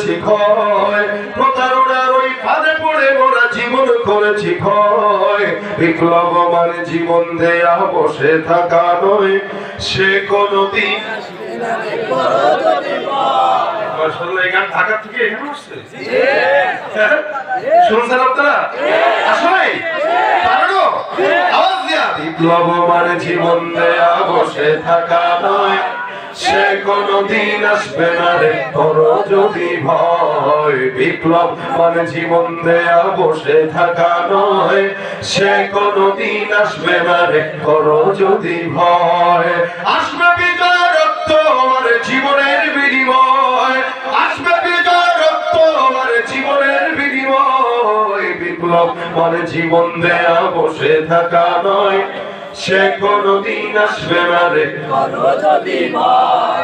করেছি ক্ষয় প্রতারণার ওই ফাঁদে পড়ে মোরা জীবন করেছি বিপ্লব মানে জীবন দেয়া বসে থাকা নয়, সে এখানে আসছে? হ্যাঁ? আসলে? বিপ্লব মানে জীবন দেয়া বসে থাকা নয় সে কোনদিন আসবে না রে। করো যদি ভয়, বিপ্লব মানে জীবন দেয়া বসে থাকা নয়। সে কোনদিন আসবে না রে। করো যদি ভয়, আসবে বিজয় রক্ত আমার জীবনের বিনিময়। আসবে বিজয় রক্ত আমার জীবনের বিনিময়। বিপ্লব মানে জীবন দেয়া বসে থাকা নয়। সে কোনদিন আসবে না রে।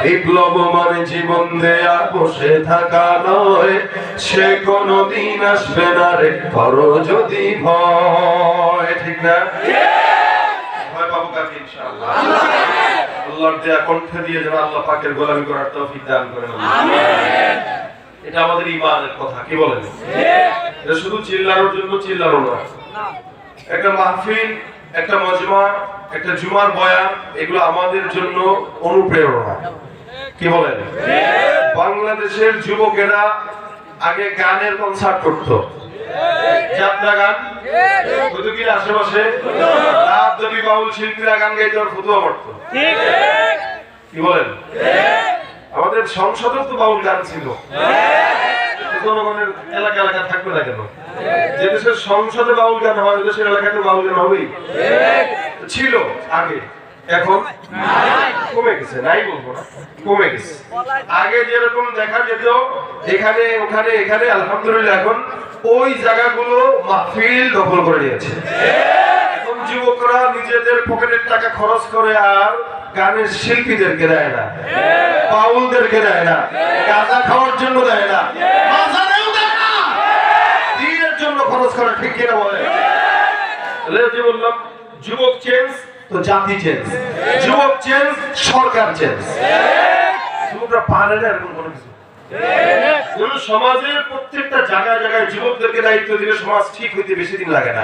বিপ্লব মানে জীবন দেয়া বসে থাকা নয়। সে কোনদিন আসবে না রে করো যদি ভয়। ঠিক না? ভয় পাবো কাকে ইনশাআল্লাহ? আল্লাহর দেয়া কণ্ঠে দিয়ে যেন আল্লাহ পাকের গোলামি করার তৌফিক দান করেন এটা আমাদের ইমানের কথা কি বলেন? এটা শুধু চিল্লানোর জন্য চিল্লানো না একটা মাহফিল একটা মজমা, একটা জুমার বয়ান, এগুলো আমাদের জন্য অনুপ্রেরণা। কি বলেন? বাংলাদেশের যুবকেরা আগে গানের কনসার্ট করতো। গান? আশেপাশে? বাউল শিল্পীরা গান গাইতে কি বলেন? আমাদের সংসদেও তো বাউল গান ছিল। এলাকা এলাকা থাকবে না কেন? যে দেশের সংসদে বাউল গান হয় দেশের এলাকাতে বাউল গান ছিল আগে। এখন কমে গেছে, নাই বলব না, কমে গেছে। আগে যেরকম দেখা যেত, এখানে, ওখানে, এখানে, আলহামদুলিল্লাহ এখন ওই জায়গাগুলো মাহফিল দখল করে নিয়েছে। যুবকরা নিজেদের পকেটের টাকা খরচ করে আর গানের শিল্পীদেরকে দেয় না, বাউলদেরকে দেয় না, গাঁজা খাওয়ার জন্য দেয় না খরচ ঠিক কিনা বলে বললাম, যুবক চেঞ্জ তো জাতি চেঞ্জ যুবক চেঞ্জ সরকার চেঞ্জ যুবকরা পারে না এরকম কোনো কিছু কোন সমাজের প্রত্যেকটা জায়গায় জায়গায় যুবকদেরকে দায়িত্ব দিলে সমাজ ঠিক হইতে বেশি দিন লাগে না।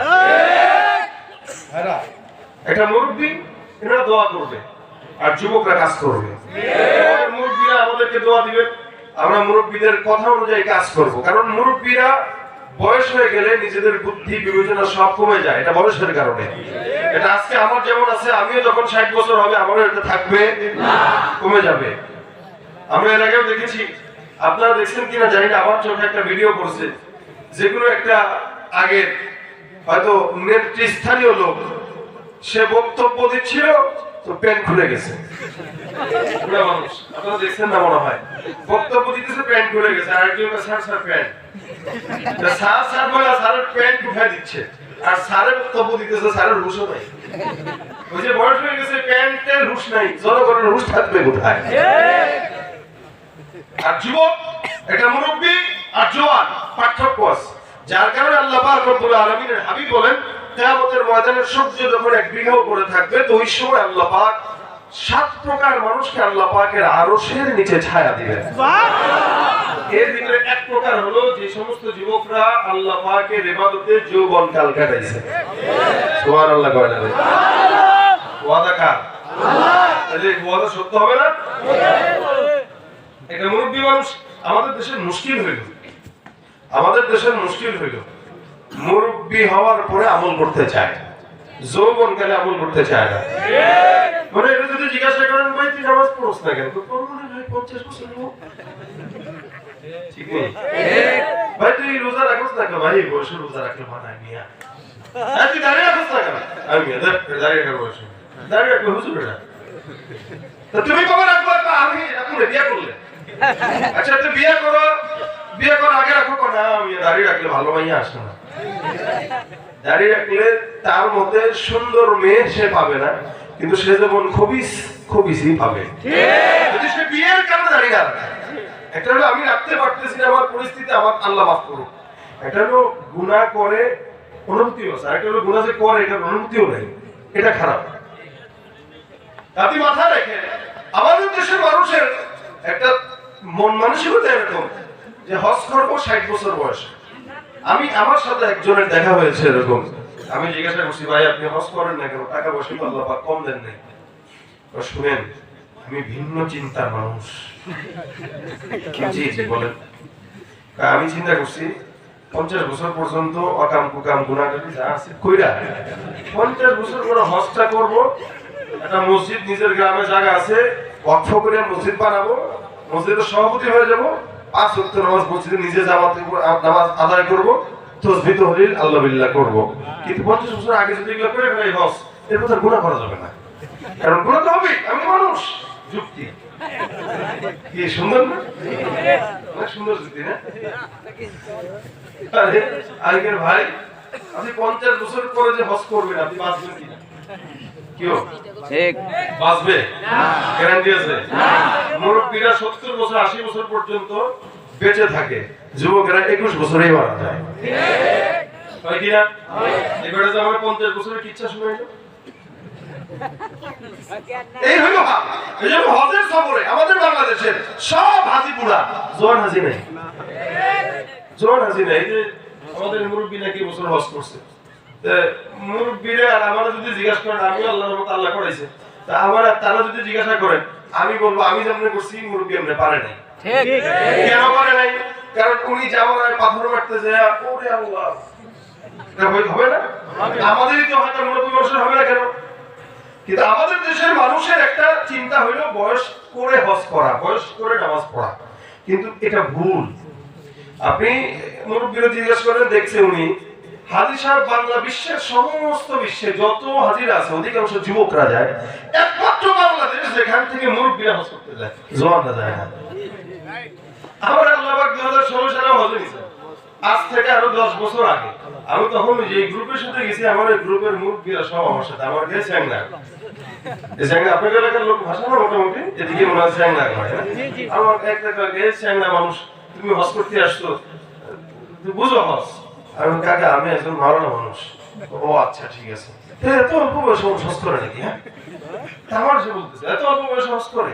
একটা মুরব্বী দোয়া করবে, আর যুবকরা কাজ করবে। মুরব্বীরা আমাদেরকে দোয়া দিবেন আমরা মুরব্বীদের কথা অনুযায়ী কাজ করব। কারণ মুরব্বীরা বয়স হয়ে গেলে নিজেদের বুদ্ধি, বিবেচনা সব কমে যায়। এটা বয়সের কারণে। এটা আজকে আমার যেমন আছে, আমিও যখন ষাট বছর হবে, আমারও এটা থাকবে। কমে যাবে। আমরা এর আগেও দেখেছি, আপনারা দেখছেন কিনা জানি না, আমার চোখে একটা ভিডিও করছে যেগুলো একটা আগের, হয়তো নেতৃস্থানীয় লোক, সে বক্তব্য দিচ্ছিল, তো প্যান্ট খুলে গেছে। আপনারা দেখছেন না মনে হয়? বক্তব্য দিতেছে প্যান্ট খুলে গেছে। আর একজন স্যার স্যার প্যান্ট যার কারণে আল্লাহ পাক হাবিব বলেন, কিয়ামতের ময়দানে সূর্য যখন এক বিঘা উপরে থাকবে, তো ওই সময় আল্লাহ পাক সাত প্রকার মানুষকে আল্লাহ পাকের আরশের নিচে ছায়া দিবেন। এর ভিতরে এক প্রকার হলো যে সমস্ত যুবকরা আল্লাহ পাকের ইবাদতে যৌবন কাল কাটাইছে। সুবহানাল্লাহ কয় না? ওয়াদা কার? তাহলে ওয়াদা সত্য হবে না? একটা মুরব্বী মানুষ আমাদের দেশের মুশকিল হইল। আমাদের দেশের মুশকিল হইল। মুরব্বী হওয়ার পরে আমল করতে চায়। যৌবন কালে আমল করতে চায় না। মানে এটা যদি জিজ্ঞাসা করেন, ভাই, তুই নামাজ পড়ছ না কেন? তোর মনে হয় পঞ্চাশ বছর। ঠিক ভাই তুই রোজা না ভাই রোজা রাখলে মানায় মিয়া হ্যাঁ, তুই দাঁড়িয়ে রাখছ না আমি দাঁড়িয়ে রাখার দাঁড়িয়ে রাখবে হুজুর তা তুমি কবে রাখব? আমি রাখুন বিয়ে করলে। আচ্ছা তুই বিয়ে করো। বিয়ে আগে রাখো না আমি দাঁড়িয়ে রাখলে ভালো মাইয়া আসে না। দাঁড়িয়ে রাখলে তার মধ্যে সুন্দর মেয়ে সে পাবে না কিন্তু সে যেমন খবিস খবিসই পাবে। যদি সে বিয়ের কারণে দাঁড়িয়ে রাখে। একটা হলো আমি রাখতে পারতেছি না আমার পরিস্থিতি, আমার আল্লাহ মাফ করুক। হলো গুণা করে অনুভূতিও আছে হলো গুণা যে করে, এটার অনুভূতিও নেই। এটা খারাপ। মাথায় রেখে, আমাদের দেশের মানুষের একটা মন মানসিকতা এরকম যে হজ করব ষাট বছর বয়সে। আমি, আমার সাথে একজনের দেখা হয়েছে এরকম। আমি জিজ্ঞাসা করছি, ভাই, আপনি হজ করেন না কেন? টাকা পয়সা আল্লাহ কম দেন নাই। শুনেন আমি ভিন্ন চিন্তার মানুষ। জি জি বলেন আমি চিন্তা করছি পঞ্চাশ বছর পর্যন্ত অকাম কুকাম গুণাগারি যা আছে কইরা। পঞ্চাশ বছর পরে হজটা করব একটা মসজিদ নিজের গ্রামে জায়গা আছে অক্ষ করে মসজিদ বানাবো মসজিদের সভাপতি হয়ে যাব পাঁচ সত্য নামাজ মসজিদে নিজে জামাতে নামাজ আদায় করব তহলিল আল্লাহ বিল্লাহ করব। কিন্তু পঞ্চাশ বছর আগে যদি এগুলো করে ফেলাই হজ এর কথা গুণা করা যাবে না। কারণ গুণা তো হবেই আমি মানুষ। যুক্তি। কি সুন্দর না? অনেক সুন্দর যুক্তি না আরে ভাই আপনি পঞ্চাশ বছর পরে যে হজ করবেন আপনি বাঁচবেন কিনা? কেউ ঠিক। বাঁচবে? গ্যারান্টি আছে? মুরব্বীরা সত্তর বছর আশি বছর পর্যন্ত বেঁচে থাকে। যুবকেরা একুশ বছরেই মারা যায়। হয় কিনা? এবারে যে আমার পঞ্চাশ বছরের কি ইচ্ছা শুনে? এই হলো এই জন্য হজের সফরে আমাদের বাংলাদেশের সব হাজি পুরা জোয়ান হাজি নেই। জোয়ান হাজি নেই। যে আমাদের মুরব্বী নাকি বছর হজ করছে। তা মুরব্বীরা আর আমরা যদি জিজ্ঞাসা করেন আমি আল্লাহর মতো আল্লাহ করাইছে। তা আমার তারা যদি জিজ্ঞাসা করেন আমি বলব আমি যেমন করছি মুরব্বী এমনি পারে নাই। কেন পারে নাই? কারণ উনি জামানায় পাথর মারতে যায় ওরে আল্লাহ। হবে না? আমাদেরই তো হয়তো মুরব্বী মানুষের হবে না কেন? কিন্তু আমাদের দেশের মানুষের একটা চিন্তা হইল বয়স করে হজ করা, বয়স করে নামাজ পড়া। কিন্তু এটা ভুল। আপনি জিজ্ঞেস করেন, দেখছে উনি, হাজি সাহেব বাংলা বিশ্বের সমস্ত বিশ্বে যত হাজিরা আছে, অধিকাংশ যুবকরা যায়, একমাত্র বাংলাদেশ যেখান থেকে মুরব্বীরা হজ করতে যায়। জোয়ানরা যায় না। আমার আল্লাহ পাক 2016 সালে হজে নিছে আজ থেকে আরও 10 বছর আগে। আমি তখন যে গ্রুপের সাথে গেছি আমার এই গ্রুপের মুরব্বীরা সব আমার সাথে। আমার গেছে চ্যাংলা এই আপনাদের এলাকার লোক ভাষা না মোটামুটি? এদিকে হয় চ্যাংলা করে আমার এক টাকা গেছে চ্যাংলা মানুষ তুমি হজ করতে আসছো তুমি বুঝো হজ। আমি কাকা আমি একজন মারানো মানুষ। ও আচ্ছা ঠিক আছে। এত অল্প বয়সে মানুষ করে নাকি হ্যাঁ? আমার সে বলতেছে এত অল্প বয়সে করে?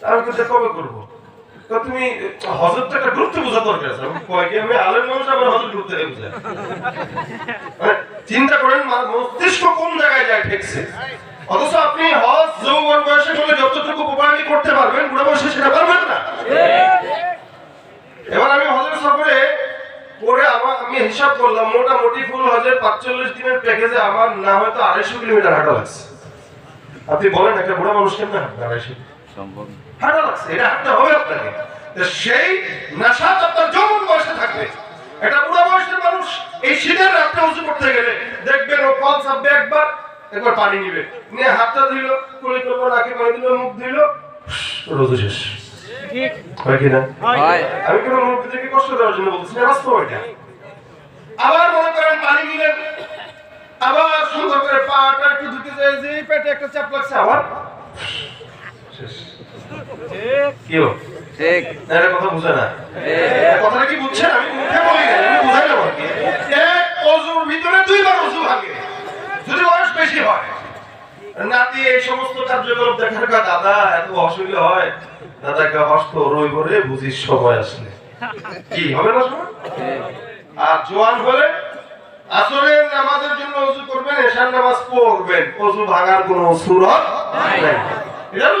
তা আমি কিন্তু কবে করব? তুমি হজর তো একটা গুরুত্ব বোঝা দরকার আছে। আমি আলেম মানুষ মানে চিন্তা করেন মস্তিষ্ক কোন জায়গায় যায় ঠেকছে? অথচ আপনি হজ, যৌবন বয়সে যতটুকু করতে পারবেন বয়সে সেটা পারবেন না। এবার আমি হজের সফরে করে আমার আমি হিসাব করলাম, মোটামুটি ফুল হজের পাঁচচল্লিশ দিনের প্যাকেজে আমার না হয়তো আড়াইশো কিলোমিটার হাঁটা লাগছে। আপনি বলেন, একটা বুড়া মানুষ কেমন হাঁটবে আড়াইশো? সম্ভব হাঁটা লাগছে এটা হাঁটতে হবে আপনাকে। সেই নেশাত আপনার যৌবন বয়সে থাকবে একটা বুড়া বয়সের মানুষ এই শীতের রাত্রে উঁচু করতে গেলে দেখবেন ও কল চাপবে একবার একবার পানি নিবে। নিয়ে হাতটা ধুইল কুলি করল নাকে পানি দিল মুখ ধুইল রোদ শেষ। হয় কি না? হয়। আমি কোনো মুরব্বীদেরকে কষ্ট দেওয়ার জন্য বলতেছি না বাস্তব এটা। আবার মনে করেন পানি নিলেন আবার সুন্দর করে পাটা একটু ধুতে যে পেটে একটা চাপ লাগছে আবার শেষ। কেউ ঠিক। এটা কথা বুঝে না। কথাটা কি বুঝছেন? আমি মুখে বলি না আমি বুঝাইলাম আর এক অজুর ভিতরে দুইবার অজু ভাঙে যদি বয়স বেশি হয়। নাতি এই সমস্ত কার্যকলাপ দেখার পর দাদা এত অসুবিধা হয়? দাদাকে হস্ত রই করে বুঝিস সময় আসলে। কি হবে না সময়? আর জোয়ান হলে আসরের নামাজের জন্য অজু করবেন এশার নামাজ পড়বেন। অজু ভাঙার কোনো সুরত নাই। এটা হলো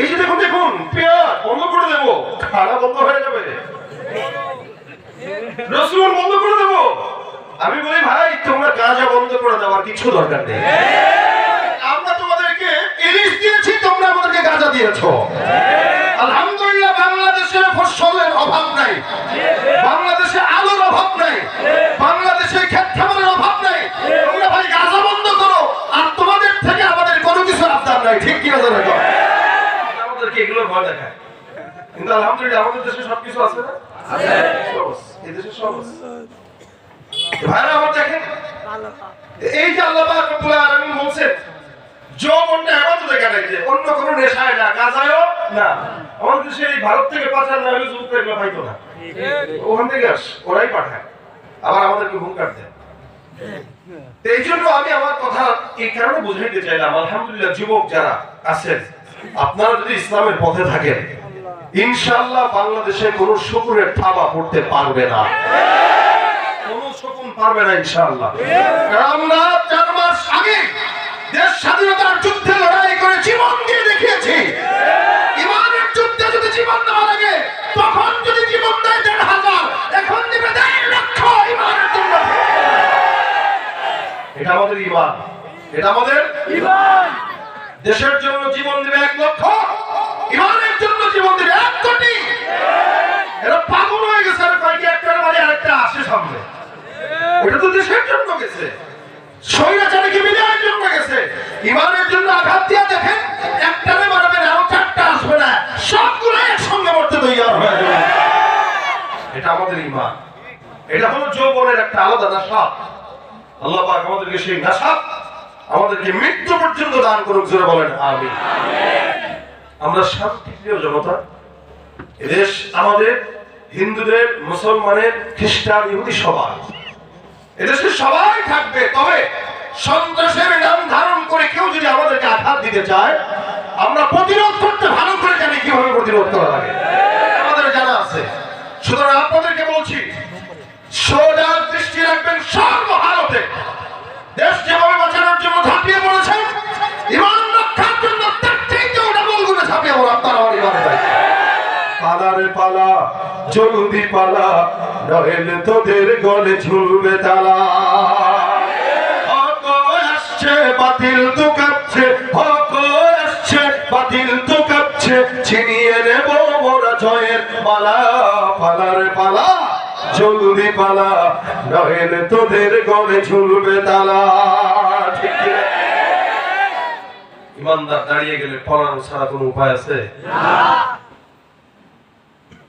এই যে দেখুন দেখুন, পেঁয়াজ, বন্ধ করে দেবো। খানা বন্ধ হয়ে যাবে। রসুন বন্ধ করে দেবো। আমি বলি, ভাই, তোমরা গাঁজা বন্ধ করে দেওয়ার কিছু দরকার নেই। আমরা তোমাদেরকে ইলিশ দিয়েছি, তোমরা আমাদেরকে গাঁজা দিয়েছ। আলহামদুলিল্লাহ বাংলাদেশে ফসলের অভাব নাই। বাংলাদেশে আলোর অভাব নাই। বাংলাদেশে ক্ষেত নাই ঠিক কিনা জানো তো? আমাদেরকে এগুলো ভয় দেখায়। কিন্তু আলহামদুলিল্লাহ আমাদের দেশে সবকিছু আছে না। এই দেশে সব আছে। ভাইরা আমার দেখেন। এই যে আল্লাহ পাক রব্বুল আলামিন বলছেন যৌবনটা হেফাজতে কাটাইতে অন্য কোনো নেশায় না গাজায়ও না। আমাদের দেশে এই ভারত থেকে পাচার না হলে যুবকরা এগুলো পাইতো না। ওখান থেকে আস ওরাই পাঠায়। আবার আমাদেরকে হুঙ্কার দেয়। তো এই জন্য আমি আমার কথা এই কারণে চাইলাম, আলহামদুলিল্লাহ, যুবক যারা আছেন, আপনারা যদি ইসলামের পথে থাকেন, ইনশাআল্লাহ বাংলাদেশে কোনো থাবা পড়তে পারবে না। কোনো শকুন পারবে না আমরা চার মাস আগে দেশ স্বাধীনতার যুদ্ধে লড়াই করে জীবন দিয়ে দেখিয়েছি। ইমানের যুদ্ধে যদি জীবন দেওয়া লাগে তখন যদি এটা আমাদের ইমান এটা আমাদের দেশের জন্য জীবন দিবে এক লক্ষ ইমানের জন্য জীবন দিবে এক কোটি। এরা পাগল হয়ে গেছে, আর কয়েকটি একটার বাড়ি আরেকটা আসে সামনে। ওটা তো দেশের জন্য গেছে। জন্য গেছে? ইমানের জন্য আঘাত দিয়ে দেখেন, একটারে আরও চারটা আসবে না। সবগুলো একসঙ্গে মরতে তৈরি হয়ে যাবে। এটা আমাদের ইমান এটা হলো যৌবনের একটা আলাদা নেশা আল্লাহ পাক আমাদেরকে সেই আমাদেরকে মৃত্যু পর্যন্ত দান করুক, জোরে বলেন আমি আমরা জনতা, এদেশ, আমাদের হিন্দুদের, মুসলমানের, খ্রিস্টান, ইহুদি সবাই, এদেশে সবাই থাকবে, তবে সন্ত্রাসের নাম ধারণ করে কেউ যদি আমাদেরকে আঘাত দিতে চায়, আমরা প্রতিরোধ করতে ভালো করে জানি কীভাবে প্রতিরোধ করা লাগে আমাদের জানা আছে সুতরাং আপনাদেরকে বলছি সোজা দৃষ্টি রাখবেন সর্বহালতে দেশ যেভাবে বাঁচানোর জন্য ঝাঁপিয়ে পড়েছেন ইমান রক্ষার জন্য তার চাইতেও ডাবল গুণে ঝাঁপিয়ে পড়ে আপনার আমার পালারে পালা জলদি পালা নহেলে তোদের গলে ঝুলবে তালা। আসছে, বাতিল তো কাঁপছে, হক আসছে, বাতিল তো কাঁপছে, ছিনিয়ে নেব মোরা জয়ের পালা পালারে পালা। জলদি পালা নহেলে তোদের গলে ঝুলবে তালা। ঠিক ইমানদার দাঁড়িয়ে গেলে ছাড়া কোনো উপায় আছে?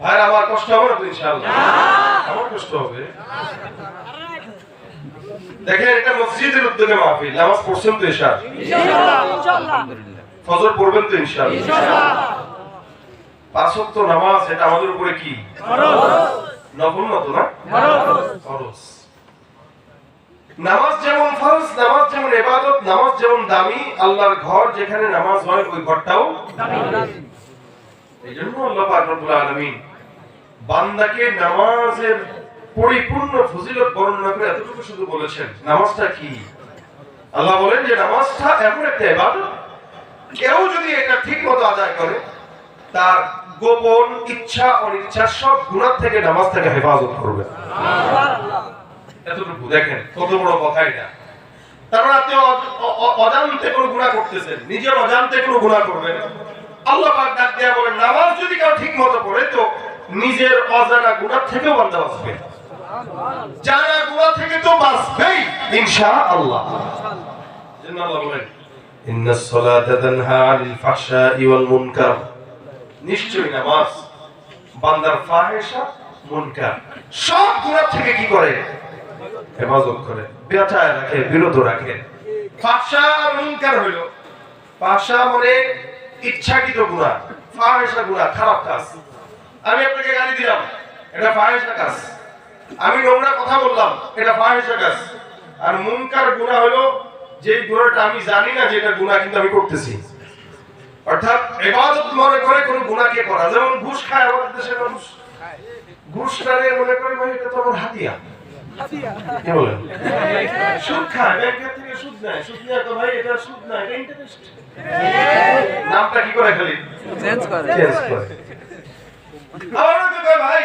ভাই আমার কষ্ট হবে তো ইনশাআল্লাহ? আমার কষ্ট হবে। দেখেন এটা মসজিদের উদ্যোগে মাহফিল নামাজ পড়ছেন তো ইশার ফজর পড়বেন তো ইনশাআল্লাহ? পাঁচ ওয়াক্ত নামাজ এটা আমাদের উপরে কি? নফল না তো না? ফরজ। নামাজ যেমন ফরজ নামাজ যেমন ইবাদত নামাজ যেমন দামি আল্লাহর ঘর যেখানে নামাজ হয় ওই ঘরটাও এই জন্য আল্লাহ পাক রব্বুল আলামিন বান্দাকে নামাজের পরিপূর্ণ ফজিলত বর্ণনা করে এতটুকু শুধু বলেছেন। নামাজটা কি? আল্লাহ বলেন যে নামাজটা এমন একটা ইবাদত কেউ যদি এটা ঠিক মতো আদায় করে তার গোপন ইচ্ছা, অনিচ্ছা, সব গুণার থেকে নামাজ থেকে হেফাজত করবে। এতটুকু, দেখেন, কত বড় কথা এটা তার মানে আপনি অজান্তে কোনো গুণা করতেছেন, নিজের অজান্তে কোনো গুণা করবেন। আল্লাহ পাক ডাক দেয়া বলেন, নামাজ যদি কেউ ঠিক মতো পড়ে, তো নিজের অজানা গুণার থেকেও বান্দা বাঁচবে। জানা গুণা থেকে তো বাঁচবেই, ইনশাআল্লাহ। আল্লাহ বলেন ইন্নাস সালাতা তানহা আনিল ফাহশাই ওয়াল মুনকার। নিশ্চয়ই নামাজ। বান্দার ফাহেসা মুনকার। সব গুণার থেকে কি করে? হেফাজত করে বেচায় রাখে বিরত রাখে। ফাহশা মুনকার হইল। ফাহশা মানে ইচ্ছাকৃত গুনাহ ফাহেসা গুনাহ, খারাপ কাজ। আমি আপনাকে গালি দিলাম, এটা ফাহেসা কাজ। আমি নোংরা কথা বললাম, এটা ফাহেসা কাজ। আর মুনকার গুনাহ হলো যে গুনাহটা আমি জানি না যে এটা গুনাহ কিন্তু আমি করতেছি। অর্থাৎ ইবাদত মনে করে কোন গুনাহকে করা। যেমন ঘুষ খায় আমাদের দেশের মানুষ। ঘুষটারে মনে করে ভাই এটা তো আমার হাতিয়া। কি বলেন? সুদ খায় ব্যাংকের থেকে সুদ নেয়। সুদ নেয় তো ভাই এটা সুদ না এটা ইন্টারেস্ট নামটা কি করে খালি? চেঞ্জ করে। চেঞ্জ করে। আমার তো ভাই